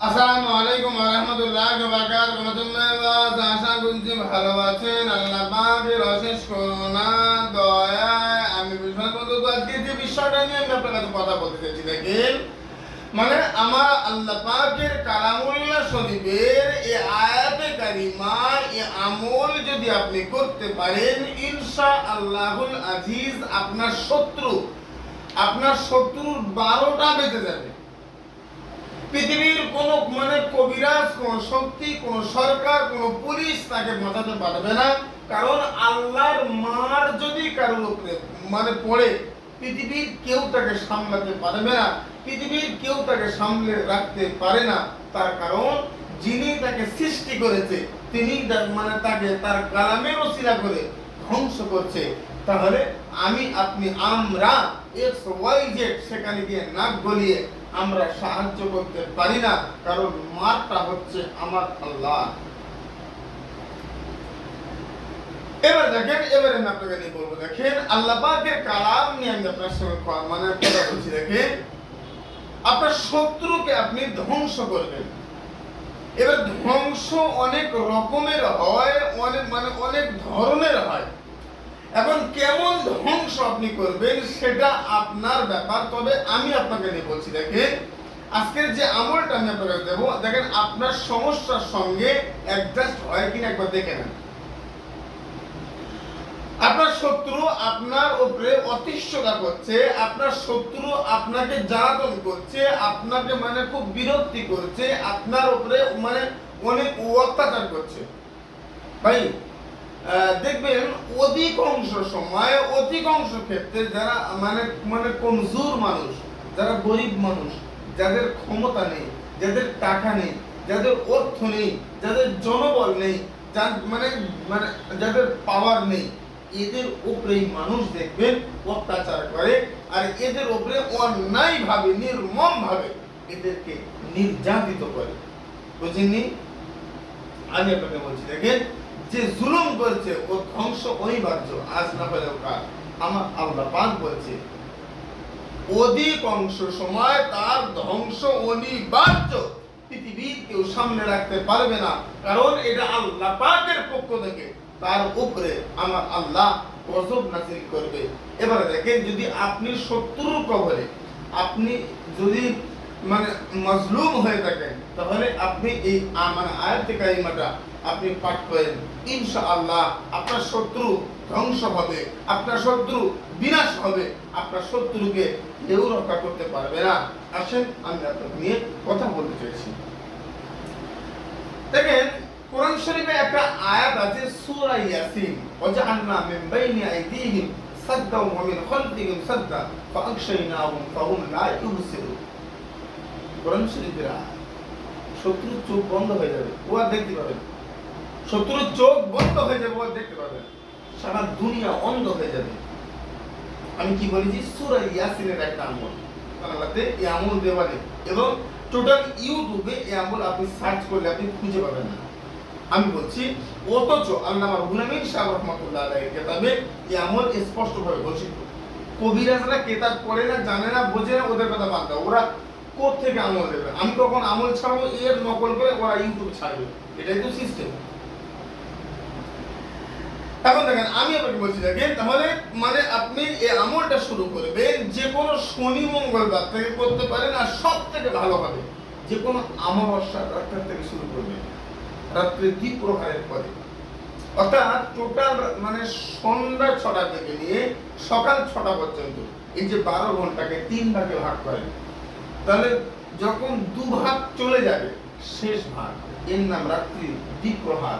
আসসালামু আলাইকুম রাহমাতুল্লাহি ভালো আছেন। আল্লাহ নিয়ে আপনার কথা বলতে মানে আমার আল্লাহ পাকের কালামুল্লাহ এই আয়াতে কারিমা এই আমল যদি আপনি করতে পারেন ইনশা আল্লাহুল আজিজ আপনার শত্রু, আপনার শত্রুর বারোটা বেঁচে যাবে। পৃথিবীর কোন মানে কবিরাজ, কোন শক্তি, কোন সরকার, কোন পুলিশ তাকে বাঁচাতে পারবে না। কারণ আল্লাহর মার যদি কারোর উপরে মানে পড়ে, পৃথিবীর কেউ তাকে সামলাতে পারবে না, পৃথিবীর কেউ তাকে সামলে রাখতে পারে না। তার কারণ যিনি তাকে সৃষ্টি করেছে, তিনি মানে তাকে তার কালামের ওসিলা করে ধ্বংস করছে। তাহলে আমি, আপনি, আমরা এক্স ওয়াই জেড সেখানে গিয়ে নাক গলিয়ে আমরা সাহায্য করতে পারি না, কারণ মারটা হচ্ছে আমার আল্লাহ। এবার দেখেন, এবারে আপনাকে নিয়ে বলব, দেখেন কালাম নিয়ে আমি আপনার সঙ্গে মানে কথা বলছি, দেখেন। আপনার শত্রুকে আপনি ধ্বংস করবেন। এবার ধ্বংস অনেক রকমের হয়, অনেক মানে অনেক ধরনের হয়। এখন কেমন ধ্বংস আপনি করবেন সেটা আপনার ব্যাপার। তবে আমি আপনাকে নিয়ে বলছি, দেখেন, আজকের যে আমলটা আমি আপনাকে দেবো, দেখেন, আপনার সমস্যার সঙ্গে অ্যাডজাস্ট হয় কিনা একবার দেখে নেন। আপনার শত্রু আপনার উপরে অতিষ্ঠতা করছে, আপনার শত্রু আপনাকে জ্বালাতন করছে, আপনাকে মানে খুব বিরক্তি করছে, আপনার উপরে মানে অনেক অত্যাচার করছে। ভাই দেখবেন অধিকাংশ সময় অধিকাংশ ক্ষেত্রে যারা মানে মানে কমজোর মানুষ, যারা গরিব মানুষ, যাদের ক্ষমতা নেই, যাদের টাকা নেই, যাদের অর্থ নেই, যাদের জনবল নেই, যার মানে মানে যাদের পাওয়ার নেই, এদের উপরেই মানুষ দেখবেন অত্যাচার করে আর এদের উপরে অন্যায় ভাবে নির্মম ভাবে এদেরকে নির্যাতিত করে। বুঝেননি? আমি আপনাকে বলছি, দেখেন যে জুলুম করছে, ও ধ্বংস অনিবার্য। আজ না হলেও কাল আমার আল্লাহ পাক বলছে অধিকাংশ সময় তার ধ্বংস অনিবার্য। পৃথিবীর কেউ সামনে রাখতে পারবে না, কারণ এটা আল্লাহ পাকের পক্ষ থেকে। তার উপরে আমার আল্লাহ গজব নাজিল করবে। এবারে দেখেন, যদি আপনি শত্রুর কবরে আপনি যদি মানে মজলুম হয়ে থাকেন, তাহলে আপনি এই মানে আয়াত কারিমাটা আপনি পাঠ করেন। ইনশাআল্লাহ আপনার শত্রু ধ্বংস হবে, আপনার শত্রু বিনাশ হবে, আপনার শত্রুকে কেউ রক্ষা করতে পারবে না। আসেন, আমি আপনাকে নিয়ে কথা বলতে চাইছি। দেখেন, কোরআন শরীফে একটা আয়াত আছে, সূরা ইয়াসিন, ওয়াজআলনা মিন বাইনি আইদিহিম সাদ্দা ওয়া মিন খালফিহিম সাদ্দা ফাআগশাইনাহুম ফাহুম লা ইউবসিরুন। কোরআন শরীফের শত্রুর চোখ বন্ধ হয়ে যাবে। ও আর দেখতে পাবে না। শত্রুর চোখ বন্ধ হয়ে যাবে দেখতে পাবে। সারা দুনিয়া অন্ধ হয়ে যাবে। আমি কি বলেছি সূরা ইয়াসিনের একটা আমল। বাংলাতে এই আমল দেওয়া নেই। এবং টোটাল ইউটিউবে এই আমল আপনি সার্চ করলে আপনি খুঁজে পাবেন না। আমি বলছি, অথচ আল্লামা রুহুল আমিন সাহেব রহমাতুল্লাহ আলাইহির কিতাবে এই আমল স্পষ্টভাবে ঘোষিত কবিরাজরা কেতাব পড়ে না, জানে না, বোঝে না, ওদের কথা বাদ দাও। ওরা থেকে আমল দেবে? আমি তখন আমল ছাড়বো? এর নকল করে ওরা ইউটিউব ছাড়বে। এটাই তো সিস্টেম এখন দেখেন, আমি আপনাকে বলছি দেখেন, তাহলে মানে আপনি এই আমলটা শুরু করবেন যে কোনো শনি, মঙ্গলবার থেকে করতে পারেন আর সব থেকে ভালো হবে, যে কোনো অমাবস্যা রাত্রের থেকে শুরু করবেন, রাত্রে দ্বীপ প্রহারের পরে। অর্থাৎ টোটাল মানে সন্ধ্যা ছটা থেকে নিয়ে সকাল ছটা পর্যন্ত, এই যে বারো ঘন্টাকে তিন ভাগে ভাগ করেন, তাহলে যখন দু ভাগ চলে যাবে, শেষ ভাগ, এর নাম রাত্রি দ্বীপ প্রহার,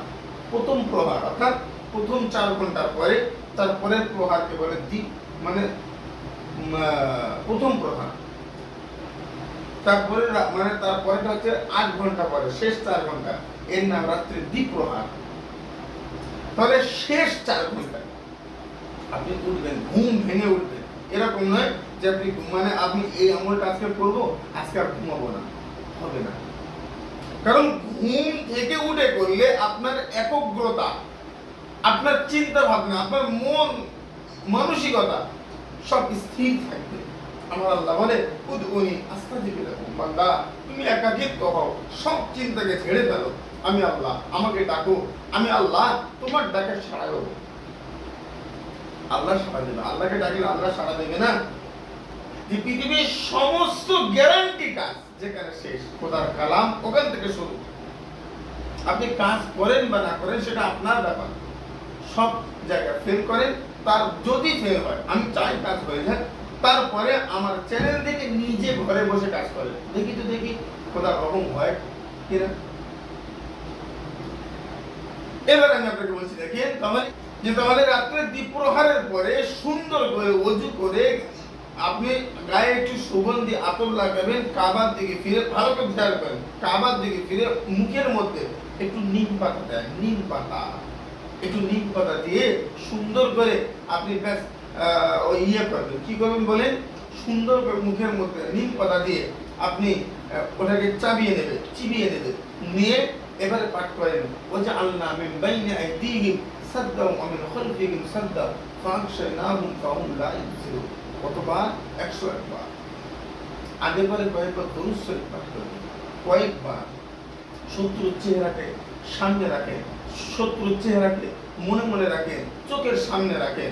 প্রথম প্রহার, অর্থাৎ প্রথম চার ঘণ্টার পরে তারপরের প্রহারকে বলে দ্বীপ মানে প্রথম প্রহার। তারপরে মানে তারপরেটা হচ্ছে আট ঘণ্টা পরে, শেষ চার ঘণ্টা। এর নাম রাত্রি দ্বীপ প্রহার। তাহলে শেষ চার ঘণ্টা। আপনি উঠবেন, ঘুম ভেঙে উঠবেন। এরকম নয় যে আপনি মানে আপনি এই আমলটা আজকে করব, আজকে আর ঘুমাবো না। হবে না। কারণ ঘুম থেকে উঠে করলে আপনার একগ্রতা আপনার চিন্তা ভাবনা আপনার মন, মানসিকতা সব স্থির থাকবে। আমার আল্লাহ বলে, উদ্গুনি আস্তাজিব লাকুম, বান্দা, তুমি একাকিত্ব হও, সব চিন্তাকে ছেড়ে ফেলো। আমি আল্লাহ, আমাকে ডাকো, আমি আল্লাহ, তোমার ডাকে সাড়া দেবো। আল্লাহ সাড়া দেবে। আল্লাহকে ডাকলে আল্লাহ সাড়া দেবে না। যে পৃথিবীর সমস্ত গ্যারান্টি কাজ যেখানে শেষ, খোদার কালাম, ওখান থেকে শুরু। আপনি কাজ করেন বা না করেন, সেটা আপনার ব্যাপার। সব জায়গায় ফেল করেন, তার যদি ফেল হয়, আমি চাই কাজ হয়ে যায় তারপরে আমার চ্যানেল থেকে নিজে ঘরে বসে কাজ করে। দেখি তো দেখি খোদার রকম হয় কিনা। এবার আমি আপনাকে বলছি, দেখেন তাহলে যে তাহলে রাত্রে দ্বীপ প্রহারের পরে সুন্দর করে অজু করে আপনি গায়ে একটু সুগন্ধি আতর লাগাবেন, কাবার দিকে ফিরে ভালো করে খেয়াল করেন, কাবার দিকে ফিরে মুখের মধ্যে একটু নিম পাতা দেয় নিম পাতা। একটু নিম পাতা দিয়ে সুন্দর করে আপনি ব্যাস ইয়ে করবেন। কি করবেন বলেন? সুন্দর করে মুখের মধ্যে নিম পাতা দিয়ে আপনি ওটাকে চাবিয়ে নেবে চিবিয়ে নেবে নিয়ে এবারে পাঠ করেন। ও যে আল্লাহ মিন বাইনি আইদিহিম সাদ্দা ওয়া মিন খালফিহিম সাদ্দা ফাগশাইনাহুম ফাহুম লা ইউবসিরুন কতবার? 101 বার আগে পরে কয়েকবার দরুদ শরীফ পাঠ করবেন কয়েকবার। শত্রুর চেহারাকে সামনে রাখেন। শত্রুর চেহারাকে মনে মনে রাখেন, চোখের সামনে রাখেন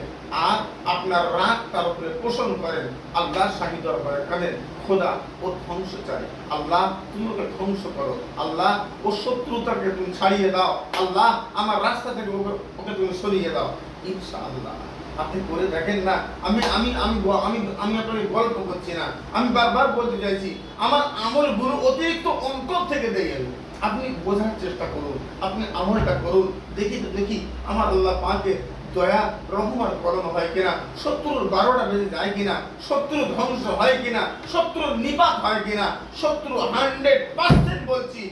আর আপনার রাগ তার উপরে পোষণ করেন। আল্লাহ শাহী দরবারে কাঁদেন খোদা ও ধ্বংস চাই আল্লাহ, তুমি ওকে ধ্বংস করো। আল্লাহ, ও শত্রুতাকে তুমি ছাড়িয়ে দাও। আল্লাহ, আমার রাস্তা থেকে ওকে ওকে তুমি সরিয়ে দাও। ইনশাআল্লাহ। আপনি করে দেখেন না, আমি আমি আমি আমি আমি আপনাকে গল্প করছি না। আমি বারবার বলতে চাইছি, আমার আমল গুরু অতিরিক্ত অন্তর থেকে দেখেন আপনি বোঝার চেষ্টা করুন, আপনি আমলটা করুন, দেখি তো, দেখি আমার আল্লাহ পাকে দয়া রহমান করণ হয় কিনা, শত্রুর বারোটা বেজে যায় কিনা, শত্রু ধ্বংস হয় কিনা, শত্রুর নিপাত হয় কিনা, শত্রু হান্ড্রেড পার্সেন্ট বলছি,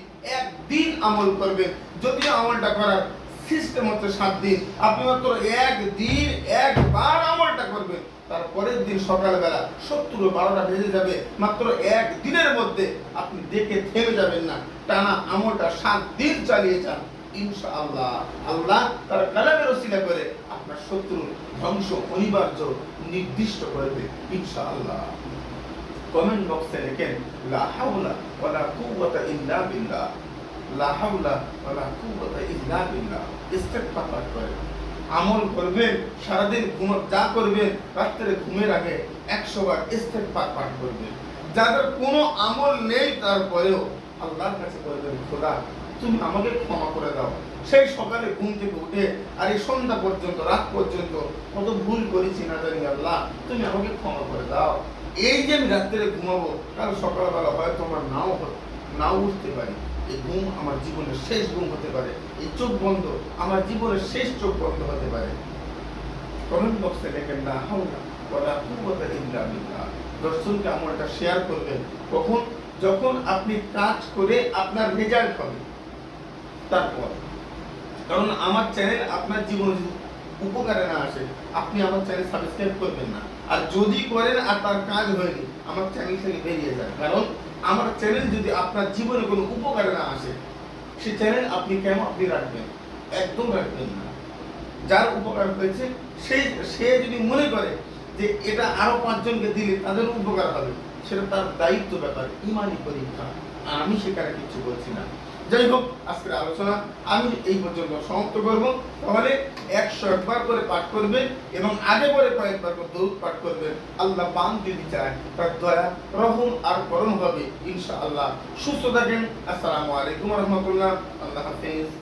একদিন আমল করবেন। যদিও আমলটা করার সিস্টেম হচ্ছে সাত দিন, আপনি মাত্র একদিন একবার আমলটা করবেন। তারপরের দিন সকালবেলা সত্তর বারোটা বেজে যাবে। মাত্র এক দিনের মধ্যে আপনি দেখে থেমে যাবেন না। টানা আমলটা সাত দিন চালিয়ে যান, ইনশাআল্লাহ। আল্লাহ তার কালামের ওসিলা করে আপনার শত্রুর ধ্বংস অনিবার্য নির্দিষ্ট করবে ইনশাআল্লাহ। কমেন্ট বক্সে লেখেন, লা হাওলা ওয়ালা কুওয়াতা ইল্লা বিল্লাহ। লা হাওলা ওয়ালা কুওয়াতা ইল্লা বিল্লাহ। ইস্তেগফার করেন। আমল করবেন সারাদিন ঘুম, যা করবেন রাত্রে ঘুমের আগে একশো বার ইস্তেগফার পাঠ করবেন যাদের কোনো আমল নেই, তারপরেও আল্লাহর কাছে বলবেন খোদা, তুমি আমাকে ক্ষমা করে দাও। সেই সকালে ঘুম থেকে উঠে আর এই সন্ধ্যা পর্যন্ত, রাত পর্যন্ত কত ভুল করেছি না জানি আল্লাহ, তুমি আমাকে ক্ষমা করে দাও। এই যে আমি রাত্রে ঘুমাবো, কাল সকালবেলা হয়তো আমার নাও নাও উঠতে পারি। এই ঘুম আমার জীবনের শেষ ঘুম হতে পারে। এই চোখ বন্ধ, আমার জীবনের শেষ চোখ বন্ধ হতে পারে। কমেন্ট বক্সে লেখেন না হাওলা ওয়ালা কুওয়াতা ইল্লা বিল্লাহ। দর্শনকে আমলটা শেয়ার করবেন। কখন? যখন আপনি কাজ করে আপনার রেজাল্ট হবে। তারপর। কারণ আমার চ্যানেল আপনার জীবনে উপকারে না আসে, আপনি আমার চ্যানেল সাবস্ক্রাইব করবেন না। আর যদি করেন আর তার কাজ হয়নি, আমার চ্যানেল থেকে বেরিয়ে যান কারণ আমার চ্যানেল যদি আপনার জীবনে কোনো উপকারে না আসে, সে চ্যানেল আপনি কেন আপনি রাখবেন? একদম রাখবেন না। যার উপকার হয়েছে সেই সে যদি মনে করে যে এটা আরও পাঁচজনকে দিলে তাদের উপকার হবে, সেটা তার দায়িত্ব ব্যাপার, ইমানি পরীক্ষা। আর আমি সেখানে কিছু বলছি না। যাই হোক, আজকের আলোচনা আমি এই পর্যন্ত সমাপ্ত করব। তাহলে একশো একবার করে পাঠ করবে এবং আগে পরে কয়েকবার করে দৌড় পাঠ করবে। আল্লাহ পান যদি চায় তার দয়া, রহম আর করণ হবে ইনশা আল্লাহ সুস্থ থাকেন। আসসালামু আলাইকুম রহমতুল্লাহ। আল্লাহ হাফিজ।